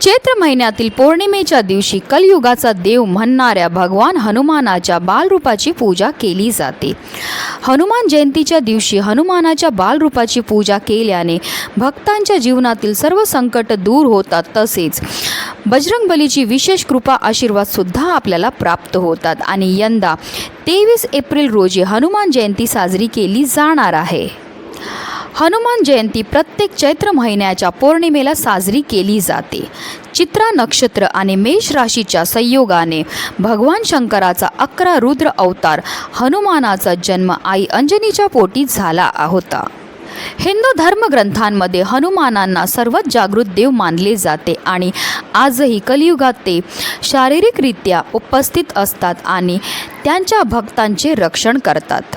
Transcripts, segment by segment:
चैत्र महिन्यातील पौर्णिमेच्या दिवशी कलयुगाचा देव म्हणणाऱ्या भगवान हनुमानाच्या बालरूपाची पूजा केली जाते. हनुमान जयंतीच्या दिवशी हनुमानाच्या बालरूपाची पूजा केल्याने भक्तांच्या जीवनातील सर्व संकट दूर होतात. तसेच बजरंगबलीची विशेष कृपा आशीर्वादसुद्धा आपल्याला प्राप्त होतात. आणि यंदा तेवीस एप्रिल रोजी हनुमान जयंती साजरी केली जाणार आहे. हनुमान जयंती प्रत्येक चैत्र महिन्याच्या पौर्णिमेला साजरी केली जाते. चित्रा नक्षत्र आणि मेष राशीच्या संयोगाने भगवान शंकराचा अकरा रुद्र अवतार हनुमानाचा जन्म आई अंजनीच्या पोटी झाला होता. हिंदू धर्मग्रंथांमध्ये हनुमानांना सर्वात जागृत देव मानले जाते आणि आजही कलियुगात ते शारीरिकरित्या उपस्थित असतात आणि त्यांच्या भक्तांचे रक्षण करतात.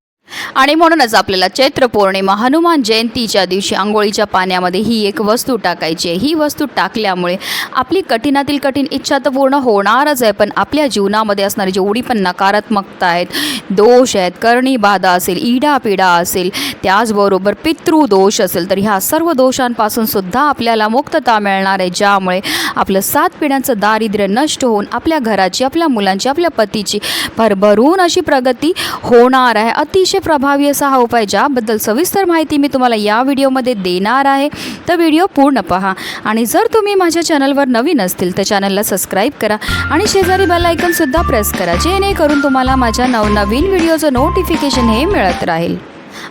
आणि म्हणूनच आपल्याला चैत्र पौर्णिमा हनुमान जयंतीच्या दिवशी आंघोळीच्या पाण्यामध्ये ही एक वस्तू टाकायची आहे. ही वस्तू टाकल्यामुळे आपली कठीणातील कठीण इच्छा तर पूर्ण होणारच आहे पण आपल्या जीवनामध्ये असणारी जेवढी पण नकारात्मकता आहेत दोष आहेत करणी बाधा असेल इडापिडा असेल त्याचबरोबर पितृदोष असेल तर ह्या सर्व दोषांपासून सुद्धा आपल्याला मुक्तता मिळणार आहे ज्यामुळे आपलं सात पिढ्यांचं दारिद्र्य नष्ट होऊन आपल्या घराची आपल्या मुलांची आपल्या पतीची भरभरून अशी प्रगती होणार आहे. अतिशय प्रभावी असा हा उपाय ज्याबद्दल सविस्तर माहिती मी तुम्हाला या व्हिडिओमध्ये देणार आहे. तर व्हिडिओ पूर्ण पहा. आणि जर तुम्ही माझ्या चॅनलवर नवीन असतील तर चॅनलला सबस्क्राईब करा आणि शेजारी बेलायकनसुद्धा प्रेस करा जेणेकरून तुम्हाला माझ्या नवनवीन व्हिडिओचं नोटिफिकेशन हे मिळत राहील.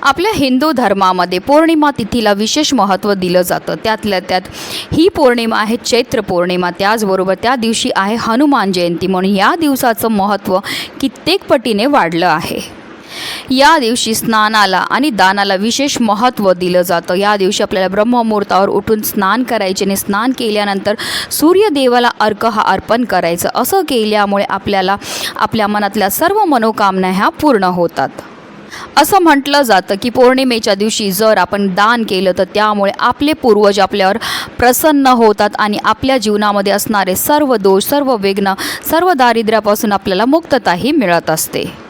आपल्या हिंदू धर्मामध्ये पौर्णिमा तिथीला विशेष महत्त्व दिलं जातं. त्यातल्या त्यात ही पौर्णिमा आहे चैत्र पौर्णिमा. त्याचबरोबर त्या दिवशी आहे हनुमान जयंती. म्हणून या दिवसाचं महत्त्व कित्येक पटीने वाढलं आहे. या दिवशी स्नानाला आणि दानाला विशेष महत्त्व दिलं जातं. या दिवशी आपल्याला ब्रह्ममुहूर्तावर उठून स्नान करायचे आणि स्नान केल्यानंतर सूर्यदेवाला अर्क हा अर्पण करायचं. असं केल्यामुळे आपल्याला आपल्या मनातल्या सर्व मनोकामना ह्या पूर्ण होतात. असं म्हटलं जातं की पौर्णिमेच्या दिवशी जर आपण दान केलं तर त्यामुळे आपले पूर्वज आपल्यावर प्रसन्न होतात आणि आपल्या जीवनामध्ये असणारे सर्व दोष सर्व विघ्न सर्व दारिद्र्यापासून आपल्याला मुक्तताही मिळत असते.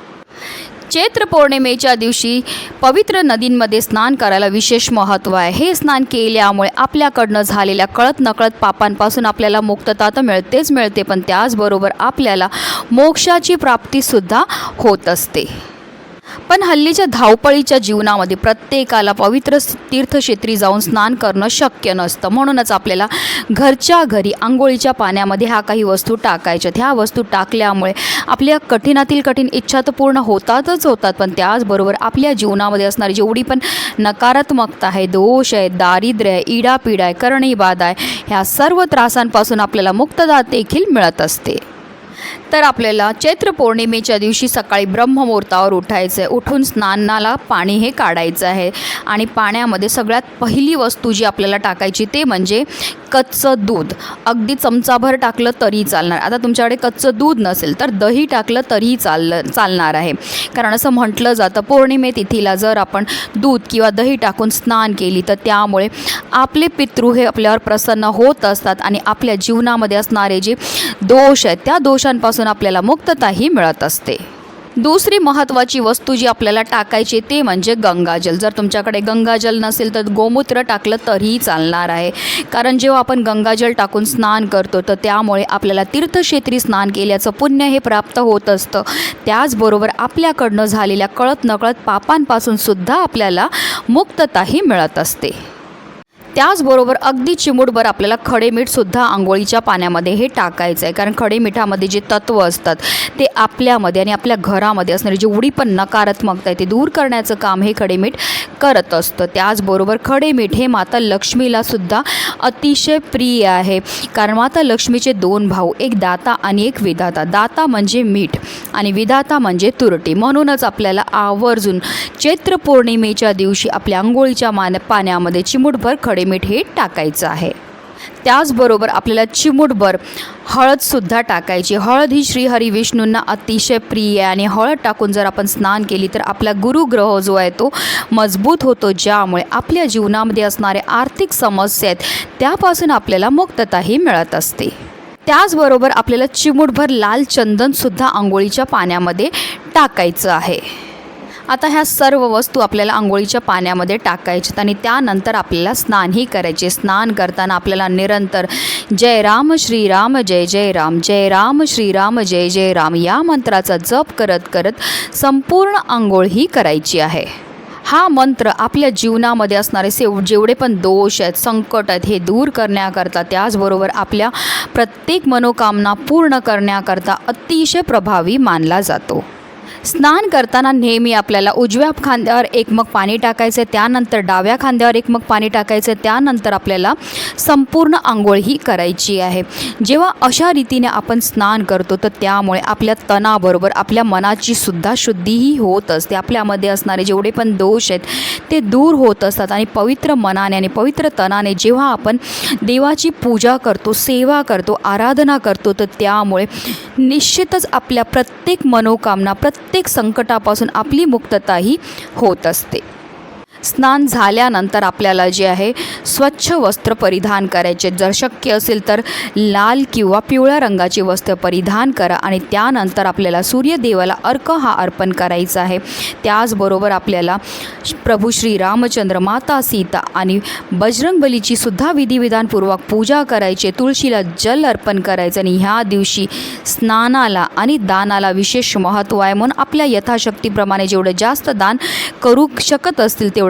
चैत्र पौर्णिमेच्या दिवशी पवित्र नदींमध्ये स्नान करायला विशेष महत्त्व आहे. हे स्नान केल्यामुळे आपल्याकडनं झालेल्या कळत नकळत पापांपासून आपल्याला मुक्तता तर मिळतेच मिळते पण त्याचबरोबर आपल्याला मोक्षाची प्राप्तीसुद्धा होत असते. पण हल्लीच्या धावपळीच्या जीवनामध्ये प्रत्येकाला पवित्र तीर्थक्षेत्री जाऊन स्नान करणं शक्य नसतं. म्हणूनच आपल्याला घरच्या घरी आंघोळीच्या पाण्यामध्ये ह्या काही वस्तू टाकायच्यात ह्या वस्तू टाकल्यामुळे आपल्या कठीणातील कठीण इच्छा तर पूर्ण होतातच होतात पण त्याचबरोबर आपल्या जीवनामध्ये असणारी जेवढी पण नकारात्मकता आहे दोष आहे दारिद्र्य आहे इडापीड आहे करणी आहे ह्या सर्व त्रासांपासून आपल्याला मुक्तता देखील मिळत असते. तर आपल्याला चैत्र पौर्णिमेच्या दिवशी सकाळी ब्रह्ममुहूर्तावर उठायचं आहे उठून स्नानाला पाणी हे काढायचं आहे. आणि पाण्यामध्ये सगळ्यात पहिली वस्तू जी आपल्याला टाकायची ते म्हणजे कच्चं दूध. अगदी चमचाभर टाकलं तरी चालणार. आता तुमच्याकडे कच्चं दूध नसेल तर दही टाकलं तरीही चाललं चालणार आहे. कारण असं म्हटलं जातं पौर्णिमे तिथीला जर आपण दूध किंवा दही टाकून स्नान केली तर त्यामुळे आपले पितृ हे आपल्यावर प्रसन्न होत असतात आणि आपल्या जीवनामध्ये असणारे जे दोष आहेत त्या दोषांपासून आपल्याला मुक्तताही मिळत असते. दुसरी महत्त्वाची वस्तू जी आपल्याला टाकायची ते म्हणजे गंगाजल. जर तुमच्याकडे गंगाजल नसेल तर गोमूत्र टाकलं तरीही चालणार आहे. कारण जेव्हा आपण गंगाजल टाकून स्नान करतो तर त्यामुळे आपल्याला तीर्थक्षेत्री स्नान केल्याचं पुण्य हे प्राप्त होत असतं. त्याचबरोबर आपल्याकडनं झालेल्या कळत नकळत पापांपासून सुद्धा आपल्याला मुक्तताही मिळत असते. त्याचबरोबर अगदी चिमूटभर आपल्याला खडे मीठसुद्धा आंघोळीच्या पाण्यामध्ये हे टाकायचं आहे. कारण खडे मिठामध्ये जे तत्व असतात ते आपल्यामध्ये आणि आपल्या घरामध्ये असणारी जेवढी पण नकारात्मकता आहे ते दूर करण्याचं काम हे खडे मीठ करत असतं. त्याचबरोबर खडे मीठ हे माता लक्ष्मीला सुद्धा अतिशय प्रिय आहे. कारण माता लक्ष्मीचे दोन भाऊ एक दाता आणि एक विधाता. दाता म्हणजे मीठ आणि विधाता म्हणजे तुरटी. म्हणूनच आपल्याला आवर्जून चैत्र पौर्णिमेच्या दिवशी आपल्या आंघोळीच्या मान पाण्यामध्ये चिमूटभर खडे मीठ हे टाकायचं आहे. त्याचबरोबर आपल्याला चिमूटभर हळदसुद्धा टाकायची. हळद ही श्रीहरी विष्णूंना अतिशय प्रिय आहे आणि हळद टाकून जर आपण स्नान केली तर आपला गुरुग्रह जो आहे तो मजबूत होतो ज्यामुळे आपल्या जीवनामध्ये असणारे आर्थिक समस्या आहेत त्यापासून आपल्याला मुक्तताही मिळत असते. त्याचबरोबर आपल्याला चिमूटभर लाल चंदनसुद्धा आंघोळीच्या पाण्यामध्ये टाकायचं आहे. आता ह्या सर्व वस्तू आपल्याला आंघोळीच्या पाण्यामध्ये टाकायच्यात आणि त्यानंतर आपल्याला स्नानही करायचे. स्नान करताना आपल्याला निरंतर जय राम श्रीराम जय जय राम जय राम श्रीराम जय जय राम या मंत्राचा जप करत करत संपूर्ण आंघोळ ही करायची आहे. हा मंत्र आपल्या जीवनामध्ये असणारे सेव जेवढे पण दोष आहेत संकट आहेत हे दूर करण्याकरता त्याचबरोबर आपल्या प्रत्येक मनोकामना पूर्ण करण्याकरता अतिशय प्रभावी मानला जातो. स्नान करताना नेहमी आपल्याला उजव्या खांद्यावर एक मग पाणी टाकायचं आहे त्यानंतर डाव्या खांद्यावर एक मग पाणी टाकायचं आहे त्यानंतर आपल्याला संपूर्ण आंघोळ ही करायची आहे. जेव्हा अशा रीतीने आपण स्नान करतो तर त्यामुळे आपल्या तणाबरोबर आपल्या मनाची सुद्धा शुद्धीही होत असते. आपल्यामध्ये असणारे जेवढे पण दोष आहेत ते दूर होत असतात. आणि पवित्र मनाने आणि पवित्र तनाने जेव्हा आपण देवाची पूजा करतो सेवा करतो आराधना करतो तर त्यामुळे निश्चितच आपल्या प्रत्येक मनोकामना प्रत्येक प्रत्येक संकटापासून आपली मुक्तताही होत असते. स्नान झाल्यानंतर आपल्याला जे आहे स्वच्छ वस्त्र परिधान करायचे. जर शक्य असेल तर लाल किंवा पिवळ्या रंगाचे वस्त्र परिधान करा आणि त्यानंतर आपल्याला सूर्यदेवाला अर्क हा अर्पण करायचा आहे. त्याचबरोबर आपल्याला प्रभू श्री रामचंद्र माता सीता आणि बजरंगबलीची सुद्धा विधिविधानपूर्वक पूजा करायची तुळशीला जल अर्पण करायचं आणि ह्या दिवशी स्नानाला आणि दानाला विशेष महत्त्व आहे म्हणून आपल्या यथाशक्तीप्रमाणे जेवढं जास्त दान करू शकत असतील तेवढं